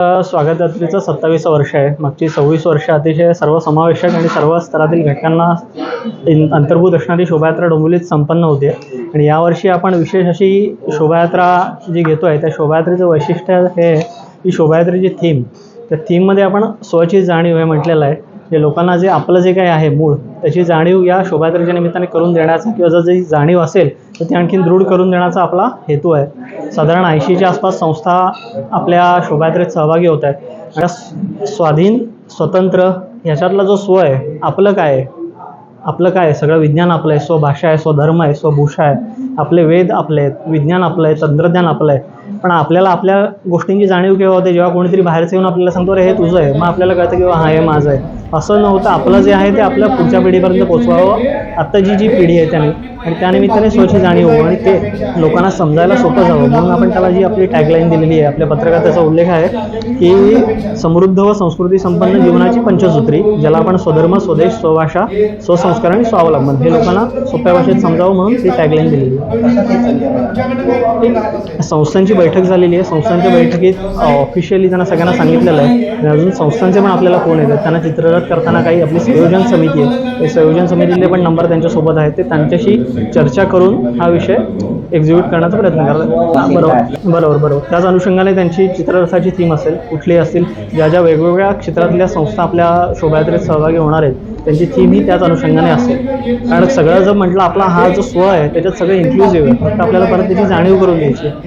स्वागत यात्रेचं सत्तावीसं वर्ष आहे. मागची सव्वीस वर्ष अतिशय सर्वसमावेशक आणि सर्व स्तरातील घटकांना अंतर्भूत असणारी शोभायात्रा डोंबिवलीत संपन्न होते. आणि यावर्षी आपण विशेष अशी शोभायात्रा जी घेतो आहे त्या शोभायात्रेचं वैशिष्ट्य हे आहे की शोभायात्रेची थीम त्या थीममध्ये आपण स्वची जाणीव हे म्हटलेलं आहे. जे लोकांना जे आपलं जे काही आहे मूळ त्याची जाणीव या शोभायात्रेच्या निमित्ताने करून देण्याचा किंवा जर जी जाणीव असेल तर ती आणखीन दृढ करून देण्याचा आपला हेतू आहे. साधारण ऐंशीच्या आसपास संस्था आपल्या शोभायात्रेत सहभागी होत आहेत. आणि स्वाधीन स्वतंत्र ह्याच्यातला जो स्व आहे आपलं काय आहे? आपलं काय आहे? सगळं विज्ञान आपलं आहे स्वभाषा आहे स्वधर्म आहे स्वभूषा आहे. आपले वेद आपले आहेत विज्ञान आपलं आहे तंत्रज्ञान आपलं आहे. पण आपल्याला आपल्या गोष्टींची जाणीव केव्हा होते? जेव्हा कोणीतरी बाहेरचं येऊन आपल्याला सांगतो रे हे तुझं आहे. मग आपल्याला कळतं की हा हे माझं आहे. असं नव्हतं. आपलं जे आहे ते आपल्या पुढच्या पिढीपर्यंत पोचवावं. आत्ता जी जी पिढी आहे त्याने. आणि त्यानिमित्ताने स्वच्छ जाणीव हो आणि ते लोकांना समजायला सोपं जावं. म्हणून आपण त्याला जी आपली टॅगलाईन दिलेली आहे आपल्या पत्रकात त्याचा उल्लेख आहे की समृद्ध व संस्कृती संपन्न जीवनाची पंचसूत्री ज्याला आपण स्वधर्म स्वदेश स्वभाषा स्वसंस्कार आणि स्वावलंबन हे लोकांना सोप्या भाषेत समजावं म्हणून ती टॅगलाईन दिलेली आहे. संस्थांची बैठक झालेली आहे. संस्थांच्या बैठकीत ऑफिशियली त्यांना सगळ्यांना सांगितलेलं आहे. आणि अजून संस्थांचे पण आपल्याला फोन येतात त्यांना चित्ररथ करताना काही आपली संयोजन समिती आहे. ते संयोजन समितीतले पण नंबर त्यांच्यासोबत आहेत. ते त्यांच्याशी चर्चा करून हा विषय एक्झिक्यूट करण्याचा प्रयत्न करतात. बरोबर. बरोबर बरोबर. त्याच अनुषंगाने त्यांची चित्ररथाची थीम असेल कुठली असतील ज्या ज्या वेगवेगळ्या क्षेत्रातल्या संस्था आपल्या शोभायात्रेत सहभागी होणार आहेत त्यांची थीम ही त्याच अनुषंगाने असेल. कारण सगळं जर म्हटलं आपला हा जो स्व आहे त्याच्यात सगळं इन्क्लुझिव्ह आहे. फक्त आपल्याला परत त्याची जाणीव करून द्यायची आहे.